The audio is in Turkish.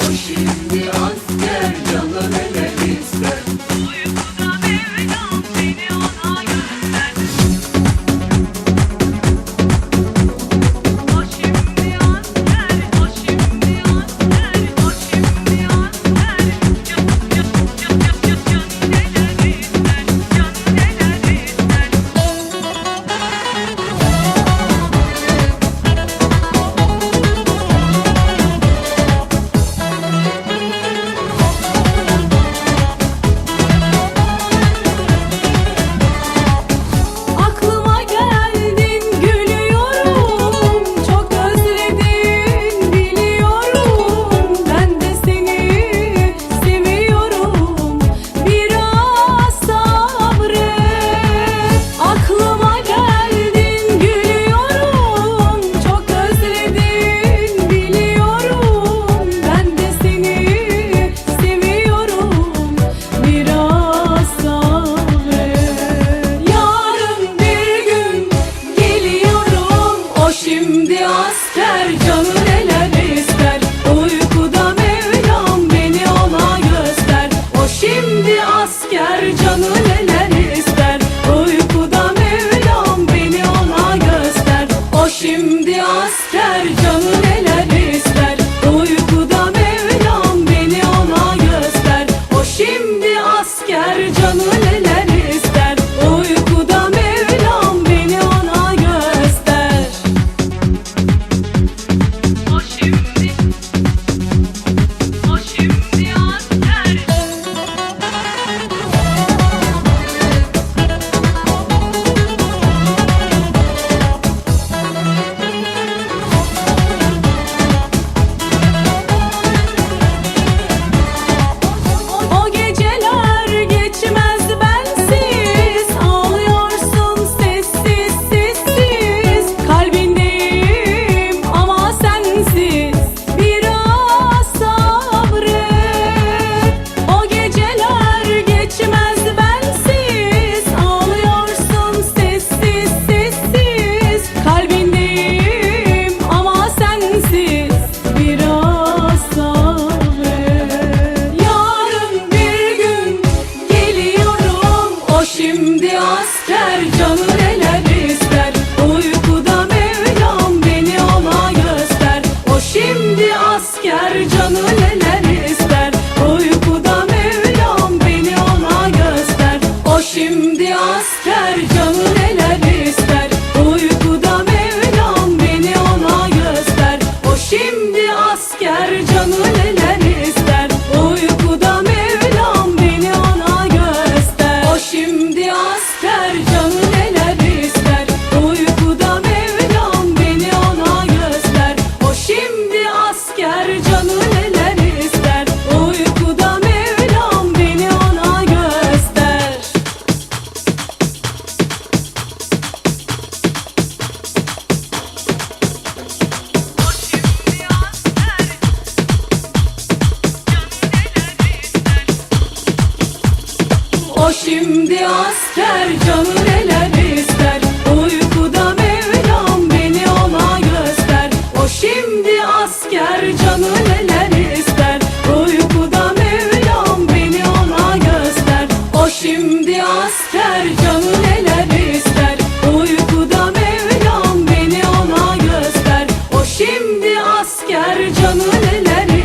O şimdi asker Can neler ister. Uykuda Mevlam beni ona göster. O şimdi asker Canı neler ister. asker canı ele asker canı neler ister? Uykuda Mevlam beni ona göster. O şimdi asker canı neler ister? Uykuda Mevlam beni ona göster. O şimdi asker canı neler ister? Uykuda Mevlam beni ona göster. O şimdi asker canı neler ister